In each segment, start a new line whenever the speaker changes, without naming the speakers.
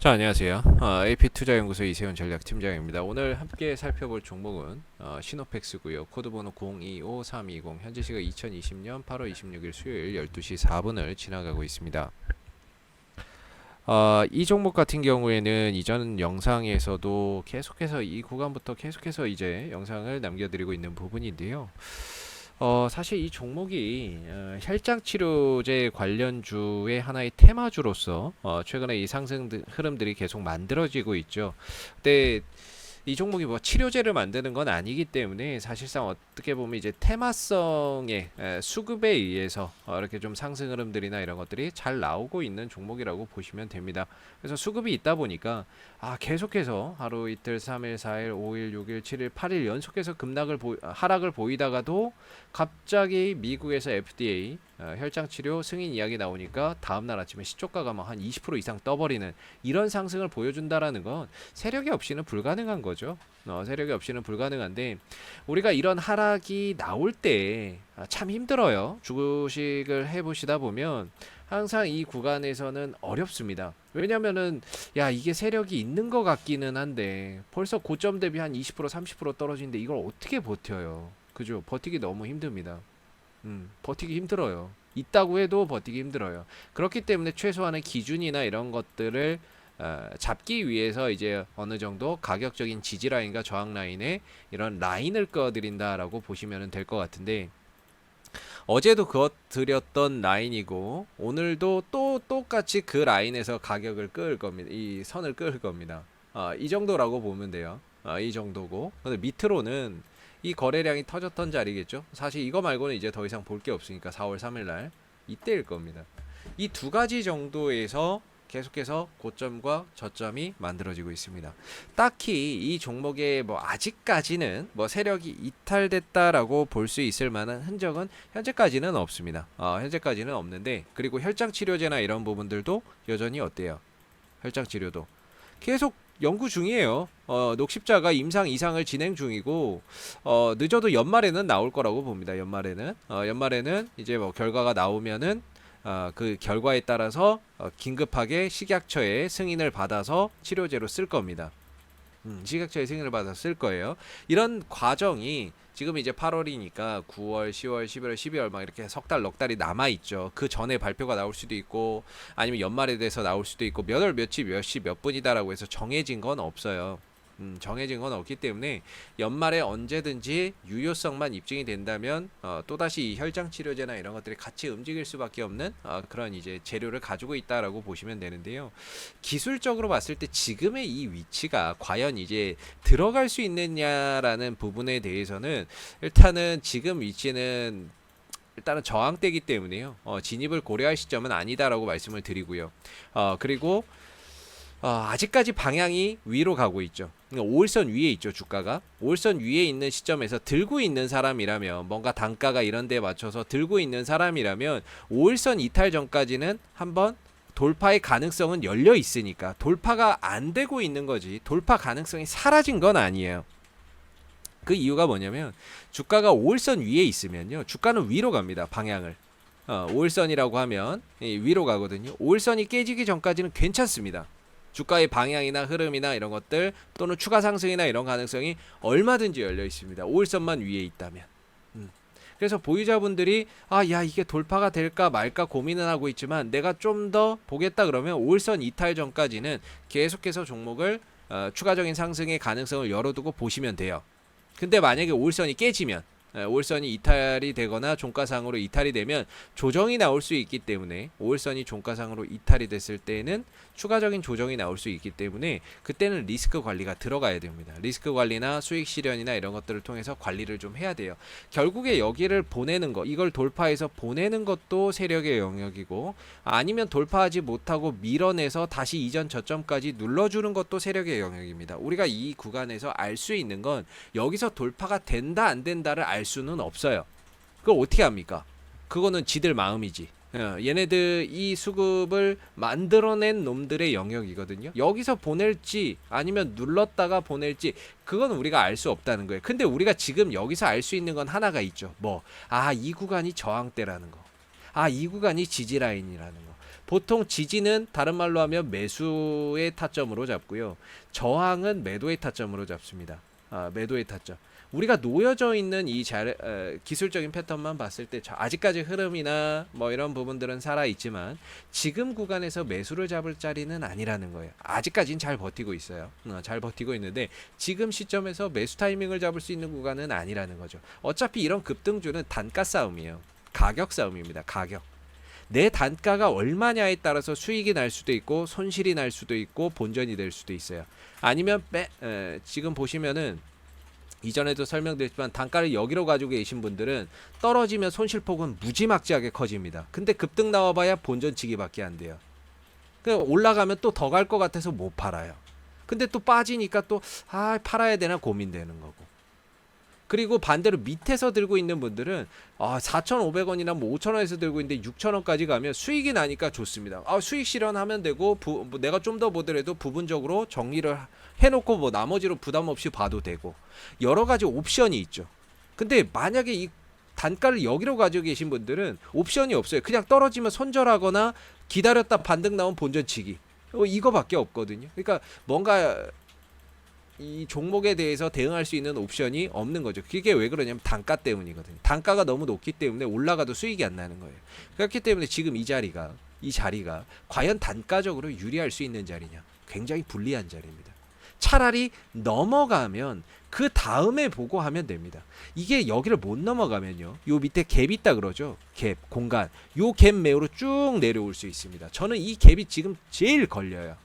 자 안녕하세요. 어, AP투자연구소 이세훈 전략팀장입니다. 오늘 함께 살펴볼 종목은 어, 시노팩스고요. 코드번호 025320 현재 시각 2020년 8월 26일 수요일 12시 4분을 지나가고 있습니다. 어, 이 종목 같은 경우에는 이전 영상에서도 계속해서 이 구간부터 계속해서 이제 영상을 남겨드리고 있는 부분인데요. 어, 사실 이 종목이 어, 혈장 치료제 관련주의 하나의 테마주로서 어, 최근에 이 상승 드- 흐름들이 계속 만들어지고 있죠. 근데 이 종목이 뭐 치료제를 만드는 건 아니기 때문에 사실상 어떻게 보면 이제 테마성의 에, 수급에 의해서 어, 이렇게 좀 상승 흐름들이나 이런 것들이 잘 나오고 있는 종목이라고 보시면 됩니다. 그래서 수급이 있다 보니까 아 계속해서 하루 이틀 3일 4일 5일 6일 7일 8일 연속해서 급락을 보, 아, 하락을 보이다가도 갑자기 미국에서 FDA 어, 혈장 치료 승인 이야기 나오니까 다음 날 아침에 시초가가 막 한 20% 이상 떠버리는 이런 상승을 보여준다라는 건 세력이 없이는 불가능한 거죠. 어, 세력이 없이는 불가능한데 우리가 이런 하락이 나올 때 아, 참 힘들어요. 주식을 해보시다 보면 항상 이 구간에서는 어렵습니다. 왜냐면은 야 이게 세력이 있는 것 같기는 한데 벌써 고점 대비 한 20% 30% 떨어지는데 이걸 어떻게 버텨요? 그죠? 버티기 너무 힘듭니다. 음, 버티기 힘들어요. 있다고 해도 버티기 힘들어요. 그렇기 때문에 최소한의 기준이나 이런 것들을 어, 잡기 위해서 이제 어느 정도 가격적인 지지 라인과 저항 라인에 이런 라인을 꺼드린다라고 보시면 될 것 같은데 어제도 그것 드렸던 라인이고 오늘도 또 똑같이 그 라인에서 가격을 끌 겁니다. 이 선을 끌 겁니다. 아, 이 정도라고 보면 돼요. 아, 이 정도고. 근데 밑으로는 이 거래량이 터졌던 자리겠죠. 사실 이거 말고는 이제 더 이상 볼 게 없으니까 4월 3일 날 이때일 겁니다. 이 두 가지 정도에서 계속해서 고점과 저점이 만들어지고 있습니다. 딱히 이 종목에 뭐 아직까지는 뭐 세력이 이탈됐다라고 볼 수 있을 만한 흔적은 현재까지는 없습니다. 어, 현재까지는 없는데 그리고 혈장 치료제나 이런 부분들도 여전히 어때요? 혈장 치료도 계속 연구 중이에요. 어, 녹십자가 임상 이상을 진행 중이고 어, 늦어도 연말에는 나올 거라고 봅니다. 연말에는 어, 연말에는 이제 뭐 결과가 나오면은 어, 그 결과에 따라서 어, 긴급하게 식약처의 승인을 받아서 치료제로 쓸 겁니다. 음, 식약처의 승인을 받아서 쓸 거예요. 이런 과정이 지금 이제 8월이니까 9월, 10월, 11월, 12월 막 이렇게 석 달, 넉 달이 남아 있죠. 그 전에 발표가 나올 수도 있고 아니면 연말에 대해서 나올 수도 있고 몇월 며칠 몇 시 몇 분이다라고 해서 정해진 건 없어요. 음, 정해진 건 없기 때문에 연말에 언제든지 유효성만 입증이 된다면 어, 또다시 이 혈장 치료제나 이런 것들이 같이 움직일 수밖에 없는 어, 그런 이제 재료를 가지고 있다라고 보시면 되는데요. 기술적으로 봤을 때 지금의 이 위치가 과연 이제 들어갈 수 있느냐라는 부분에 대해서는 일단은 지금 위치는 일단은 저항대기 때문에요. 어, 진입을 고려할 시점은 아니다라고 말씀을 드리고요. 어, 그리고 어, 아직까지 방향이 위로 가고 있죠. 그러니까 5일선 위에 있죠, 주가가. 5일선 위에 있는 시점에서 들고 있는 사람이라면 뭔가 단가가 이런 데 맞춰서 들고 있는 사람이라면 5일선 이탈 전까지는 한번 돌파의 가능성은 열려 있으니까 돌파가 안 되고 있는 거지. 돌파 가능성이 사라진 건 아니에요. 그 이유가 뭐냐면 주가가 5일선 위에 있으면요. 주가는 위로 갑니다. 방향을. 어, 5일선이라고 하면 이 위로 가거든요. 5일선이 깨지기 전까지는 괜찮습니다. 주가의 방향이나 흐름이나 이런 것들 또는 추가 상승이나 이런 가능성이 얼마든지 열려 있습니다. 5일선만 위에 있다면. 음. 그래서 보유자분들이 아, 야, 이게 돌파가 될까 말까 고민은 하고 있지만 내가 좀 더 보겠다 그러면 5일선 이탈 전까지는 계속해서 종목을 어, 추가적인 상승의 가능성을 열어두고 보시면 돼요. 근데 만약에 5일선이 깨지면 에, 5일선이 이탈이 되거나 종가상으로 이탈이 되면 조정이 나올 수 있기 때문에 5일선이 종가상으로 이탈이 됐을 때는 추가적인 조정이 나올 수 있기 때문에 그때는 리스크 관리가 들어가야 됩니다. 리스크 관리나 수익 실현이나 이런 것들을 통해서 관리를 좀 해야 돼요. 결국에 여기를 보내는 것, 이걸 돌파해서 보내는 것도 세력의 영역이고 아니면 돌파하지 못하고 밀어내서 다시 이전 저점까지 눌러주는 것도 세력의 영역입니다. 우리가 이 구간에서 알 수 있는 건 여기서 돌파가 된다 안 된다를 알 수는 없어요. 그걸 어떻게 합니까? 그거는 지들 마음이지. 어, 얘네들 이 수급을 만들어낸 놈들의 영역이거든요. 여기서 보낼지 아니면 눌렀다가 보낼지 그건 우리가 알 수 없다는 거예요. 근데 우리가 지금 여기서 알 수 있는 건 하나가 있죠. 뭐, 아, 이 구간이 저항대라는 거. 아, 이 구간이 지지 라인이라는 거. 보통 지지는 다른 말로 하면 매수의 타점으로 잡고요. 저항은 매도의 타점으로 잡습니다. 아, 매도의 타점. 우리가 놓여져 있는 이 자, 어, 기술적인 패턴만 봤을 때 자- 아직까지 흐름이나 뭐 이런 부분들은 살아 있지만 지금 구간에서 매수를 잡을 자리는 아니라는 거예요. 아직까지는 잘 버티고 있어요. 어, 잘 버티고 있는데 지금 시점에서 매수 타이밍을 잡을 수 있는 구간은 아니라는 거죠. 어차피 이런 급등주는 단가 싸움이에요. 가격 싸움입니다. 가격. 내 단가가 얼마냐에 따라서 수익이 날 수도 있고 손실이 날 수도 있고 본전이 될 수도 있어요. 아니면 빼, 에, 지금 보시면은 이전에도 설명드렸지만 단가를 여기로 가지고 계신 분들은 떨어지면 손실폭은 무지막지하게 커집니다. 근데 급등 나와봐야 본전치기밖에 안 돼요. 그 올라가면 또 더 갈 것 같아서 못 팔아요. 근데 또 빠지니까 또 아 팔아야 되나 고민되는 거고. 그리고 반대로 밑에서 들고 있는 분들은 아 4,500원이나 뭐 5,000원에서 들고 있는데 6,000원까지 가면 수익이 나니까 좋습니다. 아 수익 실현하면 되고 부, 뭐 내가 좀 더 보더라도 부분적으로 정리를 해놓고 뭐 나머지로 부담 없이 봐도 되고 여러 가지 옵션이 있죠. 근데 만약에 이 단가를 여기로 가지고 계신 분들은 옵션이 없어요. 그냥 떨어지면 손절하거나 기다렸다 반등 나온 본전치기 어, 이거밖에 없거든요. 그러니까 뭔가 이 종목에 대해서 대응할 수 있는 옵션이 없는 거죠. 그게 왜 그러냐면 단가 때문이거든요. 단가가 너무 높기 때문에 올라가도 수익이 안 나는 거예요. 그렇기 때문에 지금 이 자리가 이 자리가 과연 단가적으로 유리할 수 있는 자리냐? 굉장히 불리한 자리입니다. 차라리 넘어가면 그 다음에 보고 하면 됩니다. 이게 여기를 못 넘어가면요. 요 밑에 갭 있다 그러죠. 갭 공간. 요 갭 매우로 쭉 내려올 수 있습니다. 저는 이 갭이 지금 제일 걸려요.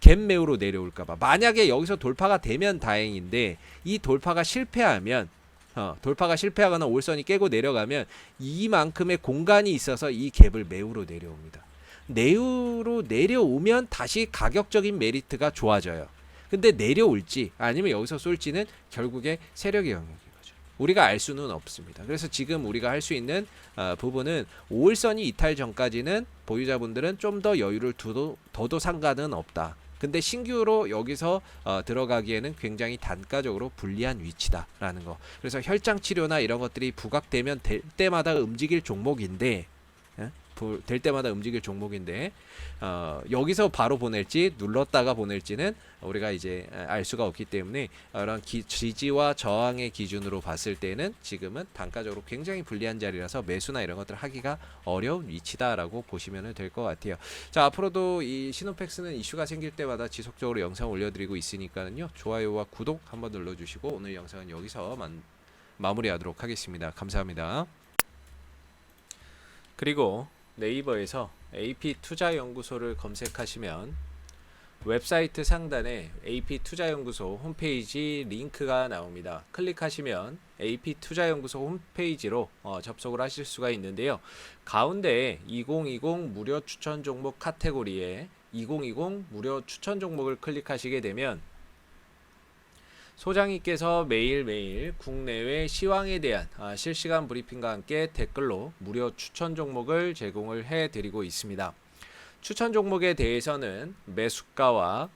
갭 매우로 내려올까봐. 만약에 여기서 돌파가 되면 다행인데 이 돌파가 실패하면 어, 돌파가 실패하거나 올선이 깨고 내려가면 이만큼의 공간이 있어서 이 갭을 매우로 내려옵니다. 내우로 내려오면 다시 가격적인 메리트가 좋아져요. 근데 내려올지 아니면 여기서 쏠지는 결국에 세력의 영역인 거죠. 우리가 알 수는 없습니다. 그래서 지금 우리가 할 수 있는 어, 부분은 5일선이 이탈 전까지는 보유자분들은 좀 더 여유를 두도 더도 상관은 없다. 근데 신규로 여기서 어, 들어가기에는 굉장히 단가적으로 불리한 위치다라는 거. 그래서 혈장 치료나 이런 것들이 부각되면 될 때마다 움직일 종목인데 될 때마다 움직일 종목인데 어, 여기서 바로 보낼지 눌렀다가 보낼지는 우리가 이제 알 수가 없기 때문에 이런 기, 지지와 저항의 기준으로 봤을 때는 지금은 단가적으로 굉장히 불리한 자리라서 매수나 이런 것들 하기가 어려운 위치다라고 보시면 될 것 같아요. 자 앞으로도 이 시노팩스는 이슈가 생길 때마다 지속적으로 영상 올려드리고 있으니까는요 좋아요와 구독 한번 눌러주시고 오늘 영상은 여기서 만, 마무리하도록 하겠습니다. 감사합니다. 그리고 네이버에서 AP 투자연구소를 검색하시면 웹사이트 상단에 AP 투자연구소 홈페이지 링크가 나옵니다. 클릭하시면 AP 투자연구소 홈페이지로 어, 접속을 하실 수가 있는데요. 가운데 2020 무료 추천 종목 카테고리에 2020 무료 추천 종목을 클릭하시게 되면 소장님께서 매일매일 국내외 시황에 대한 아, 실시간 브리핑과 함께 댓글로 무료 추천 종목을 제공을 해 드리고 있습니다. 추천 종목에 대해서는 매수가와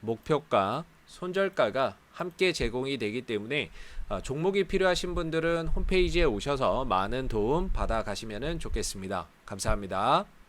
목표가, 손절가가 함께 제공이 되기 때문에 아, 종목이 필요하신 분들은 홈페이지에 오셔서 많은 도움 받아 가시면 좋겠습니다. 감사합니다.